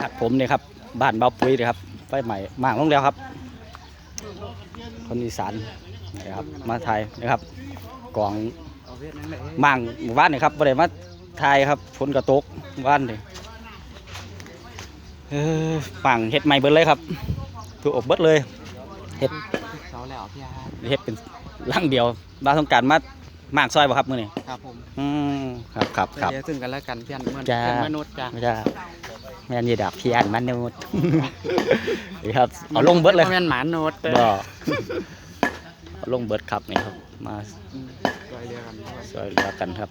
กัดผมเนี่ยครับบ้านเบาปุ๋ยเลยครับไฟใหม่มางลงแล้วครับ คนอีสานนะครับมาไทยนะครับกองเอาเวียดนั่นแหละมั่งหมู่บ้านนี่ครับบ่ได้มาไทยครับฝนกระตกบ้านนี่เออปังเฮ็ดใหม่เบิดเลยครับถูกอบเบิดเลยเฮ็ดเสาแล้วพี่อาร์ตเฮ็ดเป็นหลังเดียวบ้านต้องการมาหมากซอยบ่ครับมื้อนี้ครับผมอืมครับครับครับเดี๋ยวซึ่งกันแล้วกันเพื่อนเหมือนจ้าเพื่อนมนุษย์จ้าไม่ได้ แม่นอยีดับพี่อันมันนูดนี่ครับเอาลงเบิดเลยแม่นหมาโนดบ่เอาลงเบิดครับนี่ครับ มาอืมช่วยเรือกันด้วยช่วยเหลือกันครับ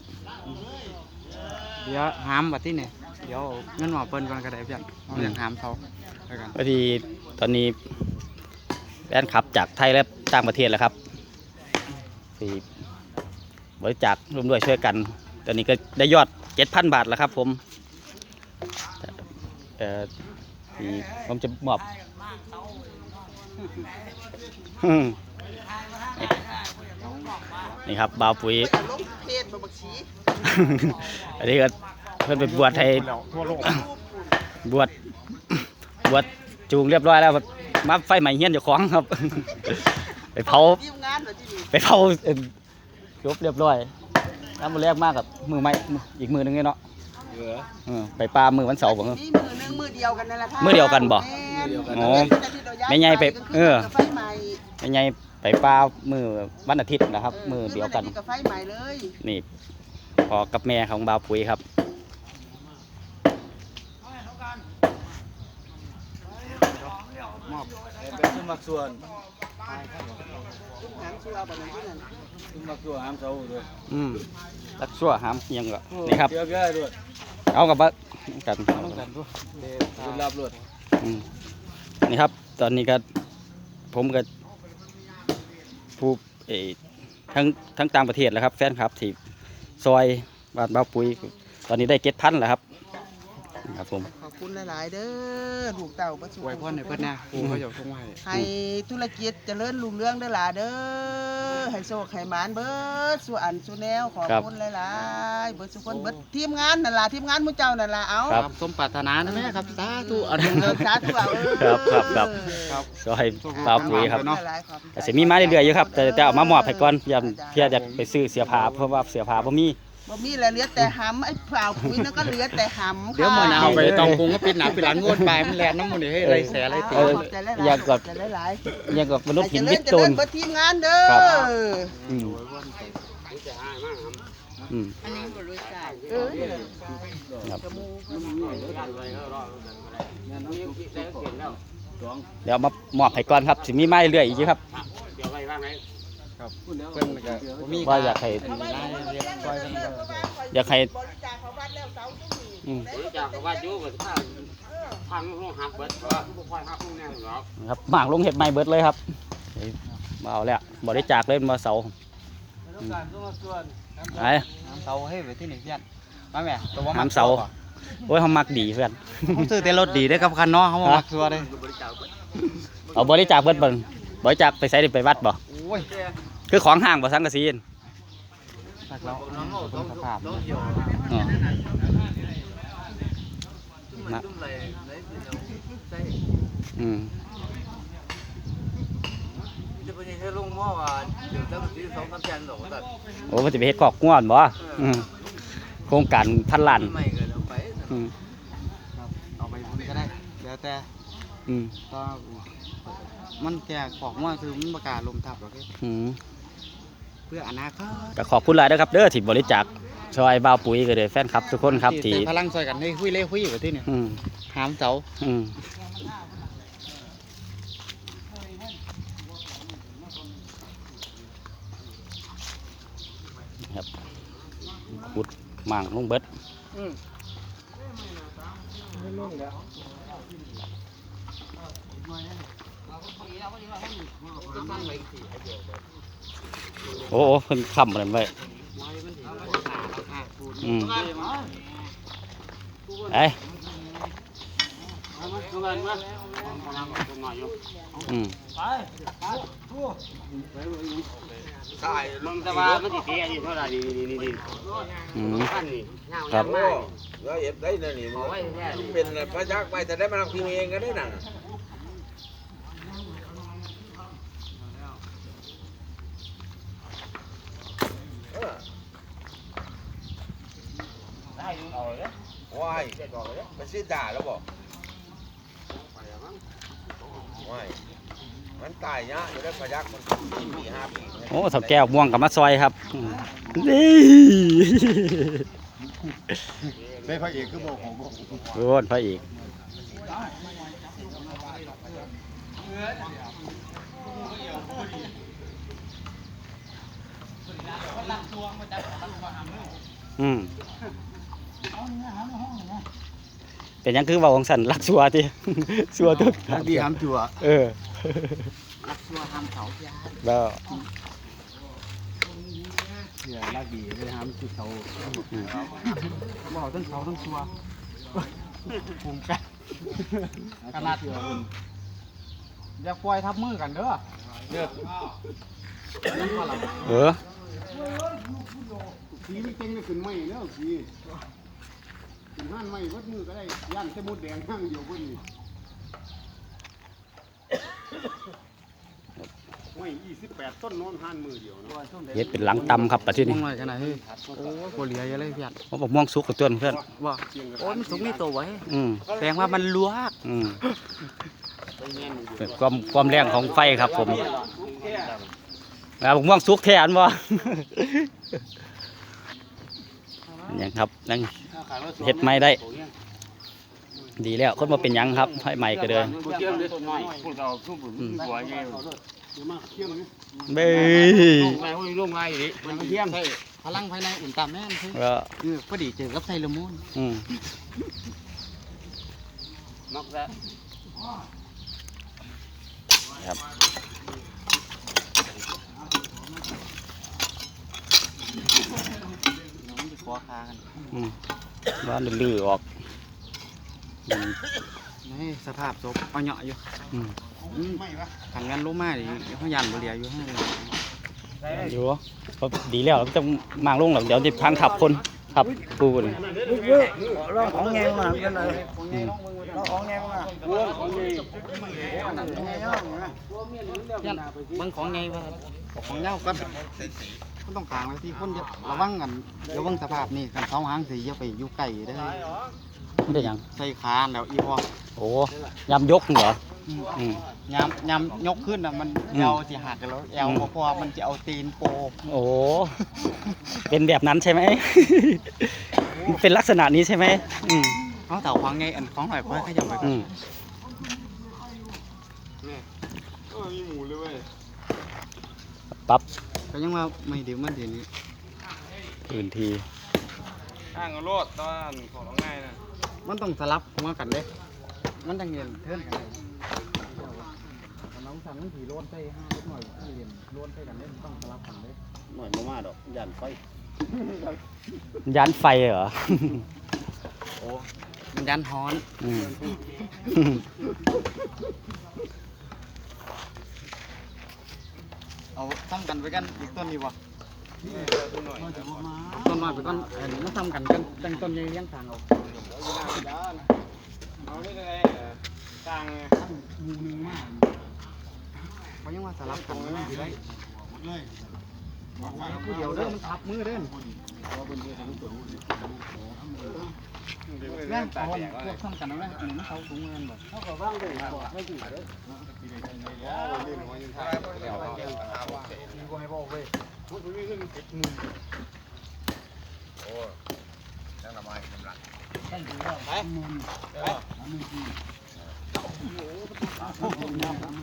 เดี๋ยวหามบัดที่นี่เดี๋ยวเงินหมอเปิ้นก่อนก็ได้เพื่อนเอาอย่างหามเขาแล้วกันพอดีตอนนี้แฟนคลับจากไทยและต่างประเทศแล้วครับที่บริจาคร่วมด้วยช่วยกัน ตอนนี้ก็ได้ยอด7,000บาทแล้วครับผม เอ่อที่ผมจะมอบอืมนี่นี่ครับบาวปุ๋ยลงเพจบักชีอันนี้ก็เพื่อนไปบวชให้ทั่วโลกบวชบวชจูงเรียบร้อยแล้วมาไฟใหม่เฮียนเจ้าของครับ ไปเผาทีมงานเหรอที่นี่ไปเผาเอิ่มจบเรียบร้อยน้ำมันแรกมากกับมือไม่อีกมือหนึงเนาะ เออไปปลามือวันเสาร์บ่มีมือหนึงมือเดียวกันนั่นแหละครับมือเดียวกันบ่แม่นอ๋อแต่ที่เราย้ายไม่ใหญ่ไปเออกับไฟใหม่ยังไงไปปลามือวันอาทิตย์นะครับ มือเดียวกัน กับไฟใหม่เลยนี่พอกับแม่ของบาวปุ๋ยครับมอบเป็นสมัครส่วนทุกหางชัวร์บ่นั้นที่นั่นสมัครส่วนหามเสาด้วยอืมรักชั่วหามเอียงก็นี่ครับเกี่ยวกับด้วย เอากับว่ากันต้องกันด้วยเดี๋ยวคุณรับรถอืมนี่ครับ ตอนนี้ก็ผมก็ผู้เออทั้งทั้งต่างประเทศแล้วครับ แฟนครับที่ซอยบ้านบ้าวปุ๋ย ตอนนี้ได้เก็ตพันแล้วครับครับผมขอบคุณหลาย ๆ เด้อลูกเต่าประสุไว้พ่อในเพื่อนนะปูเขาอยากทงไว้ให้ธุรกิจเจริญรุ่งเรืองเด้อหล่ะเด้อ ให้โชคให้หมานเบิดสู่อันสู่แนวขอบคุณหลายๆเบิดสุคนเบิดทีมงานนั่นล่ะทีมงานหมู่เจ้านั่นล่ะเอาครับ สมปรารถนานะแม่ครับสาธุอันเอนี้อสาธุเอาเออครับครับครับ ครับ ซอยบ้าวปุ๋ยครับเนาะหลายๆครับแต่สิมีมาเรื่อยๆอยู่ครับแต่แต่เอามามอบให้ก่อนเพื่อเพื่อจะไปซื้อเสียผ้าเพราะว่าเสียผ้าบ่มี บ่มีแล้วเหลือแต่หำไอ้เปล่าปุ๋ยนั่นก็เหลือแต่หำค่ะเดี๋ยวมันเอาไปตองปรุงก็ปิดหนาปิดหลังงวดไปมันแลนน้ำมันนี่ให้ไรแสอะไรตีเออขอบใจหลายๆอยากกดขบใจหลายยังกับมๆนุษย์หินให้วิทเจย์ริโตญนเจริญเบิดทีมงานเด้อครับ อืมอืม เออครับเดี๋ยวมามอบให้ก่อนครับสิมีไม้เรื่อยอีกอยู่ครับ ครับเพิ่นก็บ่มีว่าอยากให้ อันนี้ได้เรียบร้อยกันแล้วอยากให้ บริจาคเขาวัดแล้วเสาร์ที่นี่อืม บริจาคกับว่าอยู่กับถ้าทางห้องหักเบิดเพราะว่าบ่ค่อยหักห้องแน่หรอกครับหมากลงเห็ดใหม่เบิดเลยครับมาเอาแล้วบริจาคเลยมาเสาต้องการสมัครส่วนไอ้น้ำเสาให้ไว้ที่นี่เพื่อนมาแม่ตัวว่าน้ำเสาโอ้ยเขามักดีเพื่อนผมซื้อแต่รถดีได้อครับคันเนาะเขามามักซัวเลยเอาบริจาคเบิดเบิ่งบริจาคไปใส่ไปวัดบ่โอ้ย คือของห้างบ่สังกะสีนสักแล้วเป็นสภาพอ๋อมาจุ่มไหลไหลใส่อืมจะเป็นยังไงลงหม้อว่าเดี๋ยวจะซื้อสองสามแสนหรอกแต่โอ้มันจะไปเฮ็ดกอกง่วนบ่อืมโครงการพันล้านไม่เกินเอาไปอืมครับเอาไปพุ่นก็ได้แล้วแต่อืมก็มันแก่ของว่าคือมันประกาศลมทับหรอกเด้ออืม เพื่ออนาคตก็ขอบคุณหลายนะครับเด้อที่บริจาคช่วยบ่าวปุ๋ยก็เลยแฟนคลับ ทุกคนครับที่ใส่พลังซอยกันให้คุยเล่คุยอยู่กับที่นี่อืมหามเสาอืมครับขุดหมางลงเบิดโอ้ โหเพิ่นค้ำอะไรไว้อืมไอ้เงินมาพลังตรงหน่อยอยู่อืมใช่มึงจะว่ามันสิเสียอยู่เท่าไหร่นี่นี่นี่นี่อืมขั้นนี่ครับแล้วเห็นได้นะนี่เอาไว้แค่นี้เป็นพระยักษ์ไปแต่ได้มาทำพิมเองก็ได้น่ะเออ ได้อยู่เอาเลย ว้ายไปซื้อด่าแล้วบอกว้ายมันตายเนาะอยู่ได้พยักมันปีปีห้าปีโอ้ถับแก้วม่วงกับมาซอยครับอืมนี่ได้พระเอกคือบอกของบอกโอ้นพระเอกอืม เป็นหยังคือเว่าของสันรักสัวที่ สัวทุกรักดีห้ามจั่วเออรักชัวห้ามเขายาแล้วเสียรักดีเลยห้ามจุดเขาอืมบอกทั้งเขาทั้งชัวภูมิกันขนาดเถื่อนอย่าปล่อยทับมือกันเด้อเด้อนั่นว่าเราเออสีนี่เก่งได้ขึ้นไม่เนาะสี ขึ้นห้านไม่วัดมือก็ได้ย่านแต่มดแดงห้างเดียวพอดีไม่ยี่สิบแปดต้นนอนห้านมือเดียวนะเฮ็ดเป็นหลังตำครับปัจจุม่บัวนงเลยขนาดที่โอ้โหเหลียเยอะเลยเพี่อนผมบอกม่วงสุกกับต้นเพื่อนว่าโอ้ยมันสูงนี่ตัวไว้อืมแสดงว่ามันลวกอืมเป็นความความแรงของไฟครับผมแล้วผมม่วงสุกแทนบ่อ ย่างครับนั่งเฮ็ดไม่ได้ ดีแล้วคนมาเป็นหยังครับให้ใหม่ก็เลยกูเชื่อมเลยต้นไม้พวกเราทุบหัวเงี้ยเดี๋ยวมาเที่ยงนี้เบ้ยลงไปลงไปอยู่ดิมันเที่ยงใช่พลังภายในอุ่นตามแม่นคือก็เออพอดีเจอกับไซรามูนอืมมักแล้วครับ น้องจะค ว้าคากันอืมว่าลื่อๆออกอืมนี่สภาพศพเอาเหยาะอยู่อืมอืมขันกันรู้มากดิเขายันบ่เหลียอยู่ให้เลยอยู่ก็ดีแล้วจะมางลงหรอกเดี๋ยวจะพังทับคนทับปูนลองของแงงมากันเลยลองของแงงมายันเบิ่งของไงว่าของเงากัน มันต้องกลางไว้ที่คนจะระวังกันเดี๋ยวเบิ่งสภาพนี่กันเสาหางสีอย่าไปอยู่ใกล้เด้อไม่ได้หยัง ใส่ขาแล้วอีพอโอ้ยำยกเหรออืมยามยามยกขึ้นอะมันอืมเอวสิหักกันแล้วเอวอืม บ่พอมันจะเอาตีนโปโอ้เป็นแบบนั้นใช่ไหม เป็นลักษณะนี้ใช่ไหมอืมเขาเต่าของไงอันของหน่อยค่อยขยับไปก่ออืนมเออมีหมูเลยเว้ยปรับ ก็ยังว่าไม่เดี๋ยวมันเดี๋ยวนี้พื้นที่ข้างเอาโลดตอนของง่ายนะมันต้องสลับหัวกันเด้ มันจังเงินเทิร์นกันเลยน้องสั่งมันถีโลนใส่ห้านิดหน่อยที่เรียนโลนใส่กันเด้มันต้องสลับกันเด้หน่อยมาดอกยันไฟยานไฟเหรอมันยันฮ้อน อืม เอาซ้ำกันไปกันอีกต้นนี้วะต้นน้อยไปก่อนเห็นมันซ้ำกันกันตั้งต้นใหญ่เลี้ยงทางเอาเอาได้ไงต่างหมูหนึ่งมากเขายังว่าสลับกันมันสิได้เลย ผู้เดียวเด้อมันทับมือเด้อแม่งเอาพวกซ้ำกันเอาไหมหนึ่งเขาถุงเงินแบบเขาก็ว่างเลยบอกไม่ดีเด้อนั่งละไม้กำลัง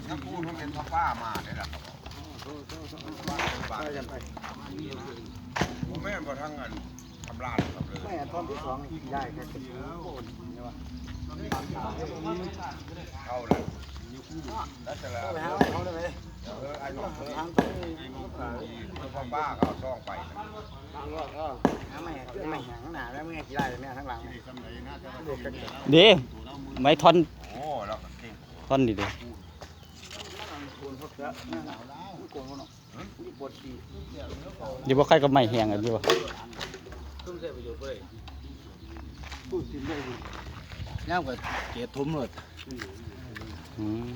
ถ้าพูดมันเป็นพ่อป้ามาเนี่ยแหละครับ บ้านกันไปผมไม่เป็นทั้งอันทำร้านครับเลยไม่อันต้นที่สองนี่ได้แค่สิบเข้าเลยแล้วจะแล้วเขาเลยเออไอ้หนุ่มเลยพ่อป้าเขาซ่องไปไม่ไม่หางหนาแล้วไม่กี่ได้เลยแม่ทั้งหลังดีไม้ท่อนโอ้ เราท่อนดีเด้เดี๋ยวบ่ใครก็ไม่แห้งอะดีบ่ย่างกับเกตทุ่มเลยอืม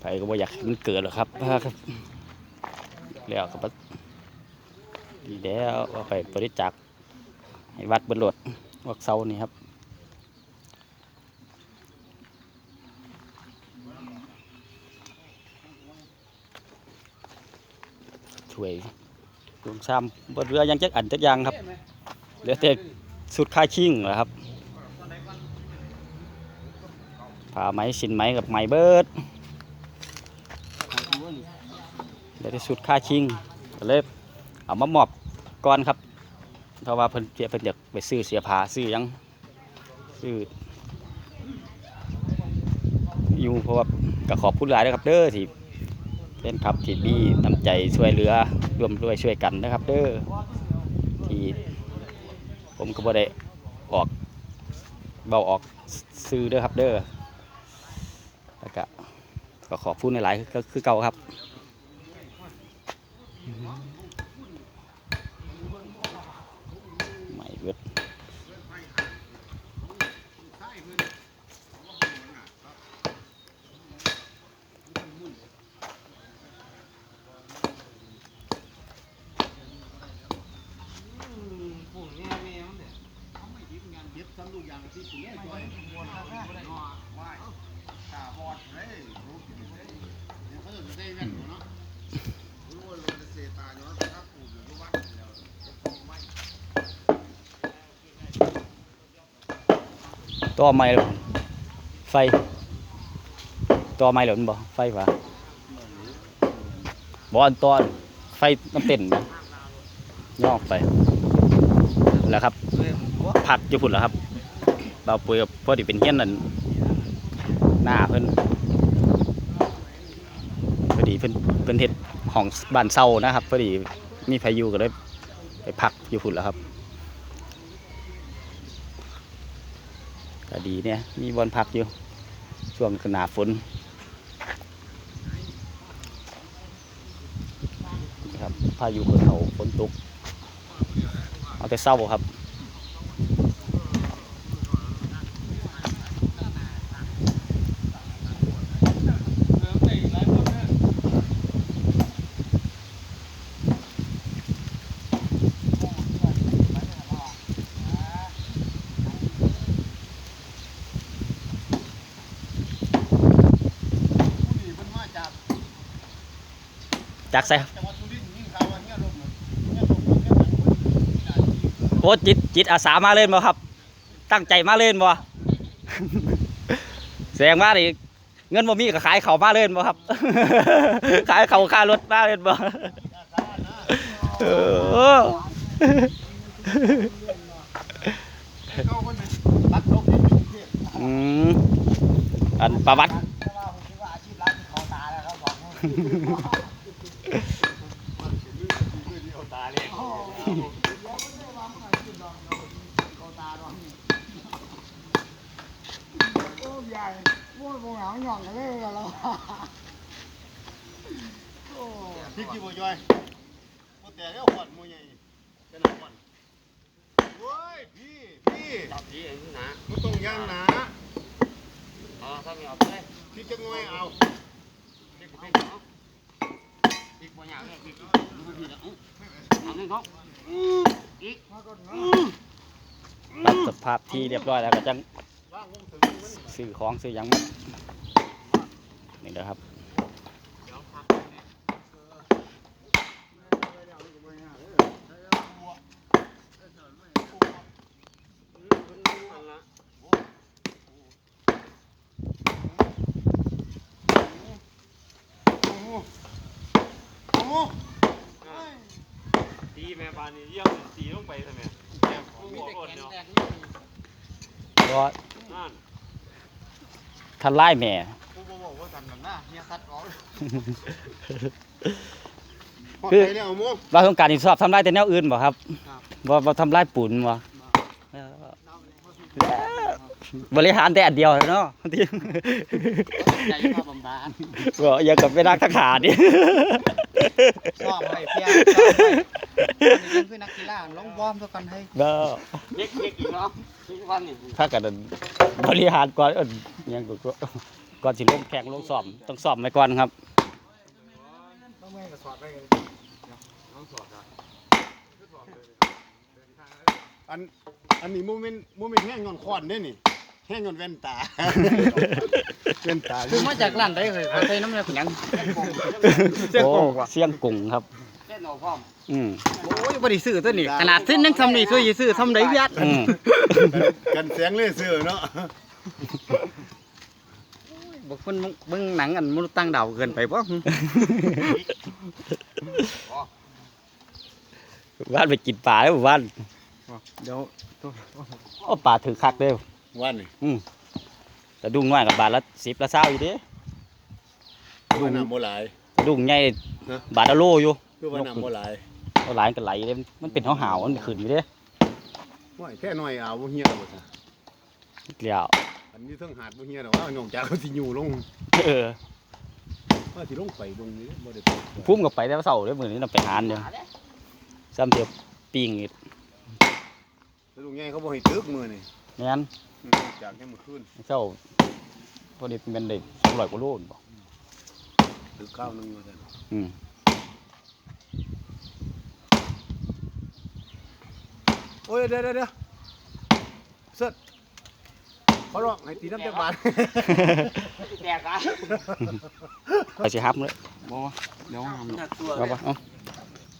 ไผก็บ่อยากให้มันเกิดหรอกครับครับ แล้วก็บ่ดีแล้วเอาไปบริจาคให้วัดเบนโหลดวักเสานี่ครับ ช่วยดวงซ้ำบนเรือยังจักอันจักยางครับเหลือแต่สุดค่าชิงเหรอครับผ้าไหมสินไหมกับไหมเบิดเหลือแต่สุดค่าชิงเลยเอามามอบก่อนครับเพราะว่าเพิ่นเพิ่นอยากไปซื้อเสียผ้าซื้อยังซื้ออยู่เพราะว่าก็ขอบคุณหลายนะครับเด้อที่ เป็นครับที่มีน้ำใจช่วยเหลือร่วมด้วยช่วยกันนะครับเด้อที่ผมก็บ่ได้ออกเบาออกซื้อเด้อครับเด้อแล้วก็ก็ขอบคุณหลายก็คือเก่าครับไม่เบิด ต่อไม้เลยไฟต่อไม้หรอมันบ่ไฟฟ้าบ่อันตอไฟน้ำเต้นนะย่อกไปแล้วครับ ผักอยู่พุ่นแล้วครับ เราปุยกับพอดีเป็นเฮี้ยนนั่นหน้าเพิ่นพอดีเพิ่นเพิ่นเฮ็ดของบ้านเซานะครับพอดีมีพายุก็เลยไปพักอยู่พุ่นแล้วครับก็ดีเนี่ยมีบอลพักอยู่ช่วงหนาฝนครับพายุเพิ่นเขาฝนตกเอาแต่เศร้าครับ นี่มันมาจาก จากใส่ จังหวัดสุรินทร์ยิ่งข่าวว่าเนี่ยลมเนี่ยลมเนี่ยหนังคนที่ ไหนที่โอ้จิตจิตอาสามาเล่นบ่ครับ ตั้งใจมาเล่นบ่แสดงว่าดิเงินบ่มีก็ขายเขาวมาเล่นบ่ครับ ขายเขาวค่ารถมาเล่นบ่เออเขาคนนั้นรักโล กที่กรุงเทพอืมอันประวัติพี่กี่บ่ย่อยบ่แต่แล้วขวัญมวยใหญ่เป็นหนังขวัญโอ้ยพี่พี่จับดีเองนะบ่ต้องย่างหนาอ๋อถ้ามีเอาไปเลยพี่จะงอยเอาเด็กเป็นเนาะอีกบางอย่างเนี่ยอีกเอาหนึ่งเขาอีกปรับสภาพที่เรียบร้อยแล้วก็จัง ว่างวงถึงมันซื้อของซื้อหยังนี่นะครับโอ้โหโอ้โหตีแม่ปานนี่เยี่ยมตีลงไปทำไมแม่หัวรถเนาะก็นั่น ทันไล่แม่กูบ่บอกว่าทำกันนะเฮียคัดออกคือพอใจแล้วโมว่าต้องการที่ชอบทำลายแต่แนวอื่นบ่ครับบ่บ่ทำลายปูนบ่เออบริหารแต่อันเดียวเนาะที่ใจภาพบำบัดก็อยังกับไปนักทขาดิชอบให้เพียงชอบให้อันนี้คือนักกีฬาลองวอร์มซะก่อนให้เนาะเด็กเด็กอีกเนาะทุก วันนี่ถ้ากันบริหารก่อนเอิ้นอิหยังก็ก็ก่อนสิลงแข่งลงซ้อมต้องซ้อมไว้ก่อนครับอันอันนี้โมเมนต์โมเมนต์แห้งงอนคอนเด้นี่แห้งงอนแว่นตา แว่นตา คือมาจากร้านใดเลยใส่น้ำในผนังโอ้เสียงกุ่งครับเล่ นเอาพร้อมอืมโอ้ยบ่ได้ซื้อตัวนี้ขนาดซื้อนังทำนี่ซื้อซื้อทำได้ยัดอืมกันแสงเลเซอร์เนาะบอกเพิ่นเบิ่งหนังอันมนุษย์ต่างดาวเกินไปบ่บ้านไปกินปลาแล้วบ้านเดี๋ยวโอ้ปลาถือคักเด้อวันนี่อืมแต่ดุ้งน้อยกับบาทละสิบละเศร้าอยู่เด้ว่าน้ำบ่หลายดุ้งใหญ่ฮะบาทละโลอยู่ คือว่าน้ำบ่หลายเอาหลายกันไหลเด้มันเป็นหาวๆมันขึ้นอยู่เด้ว่าแค่หน่อยเอาบ่เฮียแล้วบ่ซะเกลียวอันนี้เทั้งหาดบ่เฮียดอกว่าน้องจากเขาสิอยู่ลงเออว่าสิลงไปเบิ่งนี่บ่ได้ไปพุ่มกับไปแต่ว่าเสาร์เด้อมื้อนี้นำไปหานเด้อซ้ำเดียวปิ้งอีกแต่ลุงใหญ่เขาบ่ให้ตึกมื้อนี่แม่นน้องจากแค่มื้อคืนเจ้าพอดีเป็นได้200กว่าโลนี่บ่ตึกข้าวนึงว่าซั่นอืม โอ้ยเดี๋ยวเดี๋ยวเดี๋ยวเสิร์ชเขาร้องให้ตีน้ำจักบาทแตกอะไปสิฮับเลยบ่เดี๋ยวห้ามหนักตัวเอาปะเอา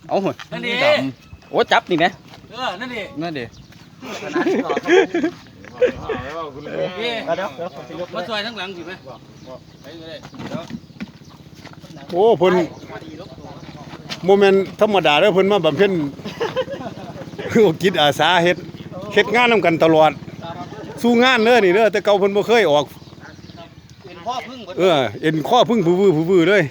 เอาหัวนั่นดิดำโอ้จับนี่ไหมเออนั่นดินั่นดิขนาดที่ต่อครับเดี๋ยวเดี๋ยวเดี๋ยวมาช่วยทั้งหลังสิไหมโอ้เพิ่นโมเมนต์ธรรมดาเด้อเพิ่นมาบำเพ็ญ คือกิจอาสาเฮ็ดเฮ็ดงานนํกันตลอด สู้งานเด้อนี่เด้อแต่เก่าเพิ่นบ่เคยออกเป็นพ่อพึ่งเบิดเออเอ็นข้อพึ่งผู้วือผู้วือเลย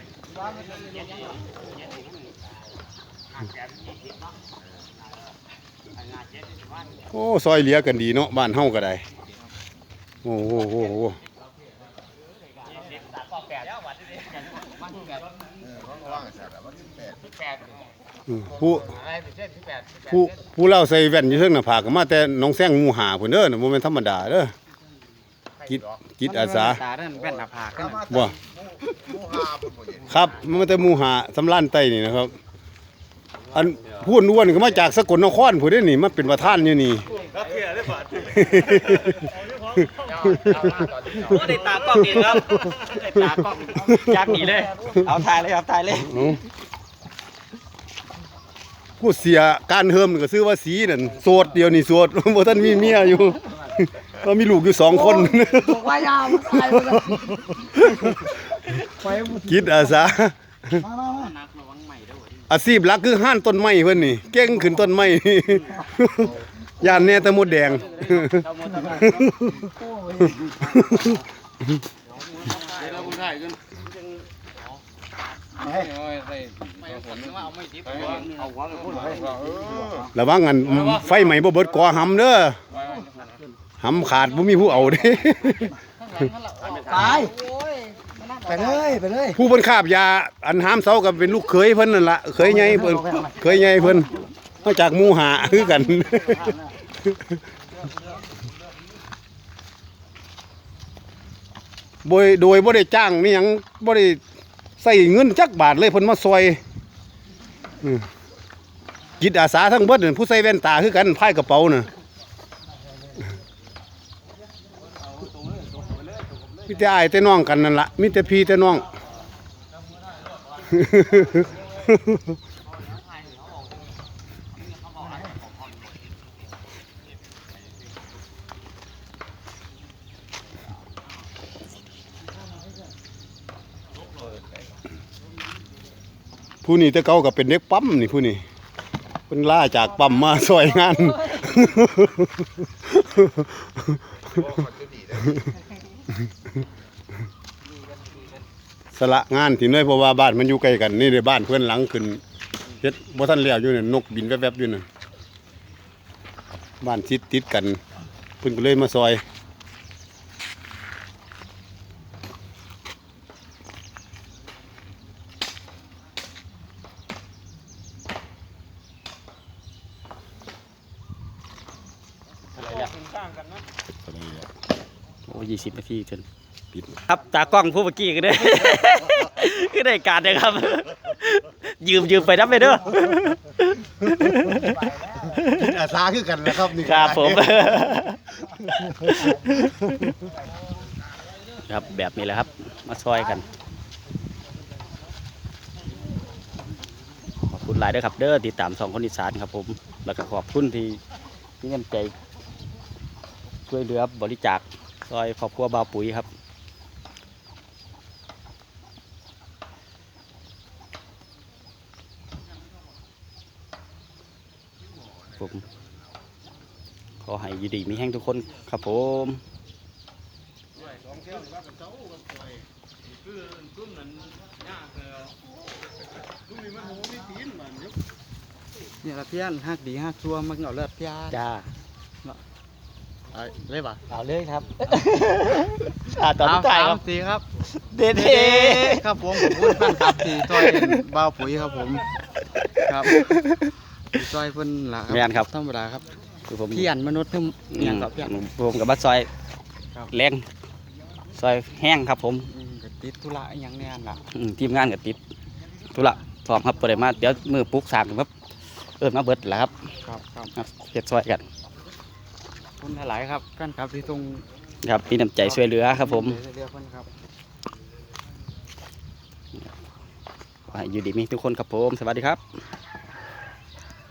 โอ้ซอยเหลียกันดีเนาะบ้านเฮาก็ได้โอ้โหโอ้โห ผู้ผู้ผู้เล่าใส่แว่นอยู่เทิงหน้าผากก็มาแต่หน้องแซงหมู่หาพุ่นเด้อน่ะบ่แม่นธรรมดาเด้อกิจกิจอาสา ตานั่นแว่นหน้าผากกันน่ะบ่ ครับมันมาแต่หมูหาสำล้านไตนี่นะครับ อันพูดอ้วนก็มาจากสกลนครผู้ได้นี่มาเป็นประธานอยู่นี่ โอ้ได้ตากล้องนี่ครับได้ตากล้องจากนี่เลย เอาถ่ายเลยครับถ่ายเลย เอา ผู้เสียการเฮิมก็ซื้อว่าสีนั่นโสดเดียวนี่โสดบ่ท่านมีเมียอยู่ก็มีลูกอยู่สองคนว่ายาวตายไปคิดอาสาอาชีพหลักคือห้านต้นไม้เพิ่นนี่ เก่งขึ้นต้นไม้ยานแน่ต่มดแดง ระวังอันไฟไหม้บ่เบิดก่อหำเด้อหำขาดบ่มีผู้เอาเด้ตายไปเลยไปเลยผู้เพิ่นคาบยาอันหามเสาก็เป็นลูกเขยเพิ่นนั่นล่ะเขยใหญ่เพิ่นเขยใหญ่เพิ่นมาจากหมู่หาคือกันโดยโดยบ่ได้จ้างนี่หยังบ่ได้ ใส่เงินจักบาทเลยเพิ่นมาซอยกิจิตอาสาทั้งเบิดนั่นผู้ใส่แว่นตาคือกันพายกระเป๋าน่ะมิแต่อายแต่น้องกันนั่นละมิแต่พี่แต่น้อง ผู้นี้แต่เก่าก็เป็นเด็กปั๊มนี่ผู้นี้เป็นล่าจากปั๊มมาซอยงานสละงานที่น้อยเพราะว่าบ้านมันอยู่ใกล้กัน นี่ในบ้านเพื่อนหลังขึ้นเฮ็ดบ่ทันแล้วอยู่เนี่ยนกบินแวบๆอยู่น่ะบ้านติดติดกันเพิ่นก็เลยมาซอย นี่แหละ โอ้ยี่ สิบนาทีจนปิดครับตากล้องผู้เมื่อกี้ก็ได้ก็ได้การเลยครับ ยืมยืมไปนับไปเด้อกินอาสาคือกันนะครับนี่ครับผม ครับแบบนี้แหละครับ มาช่วยกันขอบคุณหลายเด้อครับ เด้อติดตามสองคนอีสานครับ ผม แล้วก็ขอบคุณที่ที่น้ำใจช่วยเหลือบริจาค ซอยครอบครัวบาวปุ๋ยครับ ผมขอให้อยูดีมีแห้งทุกคนครับผมเนี่ยละเพี้ยนฮักดีฮักชัวมักเหงาเลือดเพี้ยนจ้า เลยป่ะเอาเลยครับอ่าตอนสุดท้ายครับสมสี่ครับเด็ดเด้ครับผมขอบคุณแฟนครับที่ช่วยบ่าวปุ๋ยครับผมครับที่ช่วยเพิ่นล่ะแม่นครับ ธรรมดาครับคือผมเพี้ยนมนุษย์ทั้งอือย่างมกับเพี้ยน ผมกับบัดซอยครับ แรงซอยแห้งครับผมอืมก็ติดธุระอหย่างแน่นล่ะอืมทีมงานกับติดธุระพร้อมครับประเดี๋ยวมาเดี๋ยวมือปลุ๊กสามครับ เอิญมาเบิดแหล้วครับครับครับครับเฮ็ดซอยกันขอบ คุณหลายๆครับแฟนครับที่ทรงครับมีน้ำใจช่วยเหลือครับ ผมเรียกเพิ่นครับขอให้อยู่ดีมีทุกคนครับผม สวัสดีครับ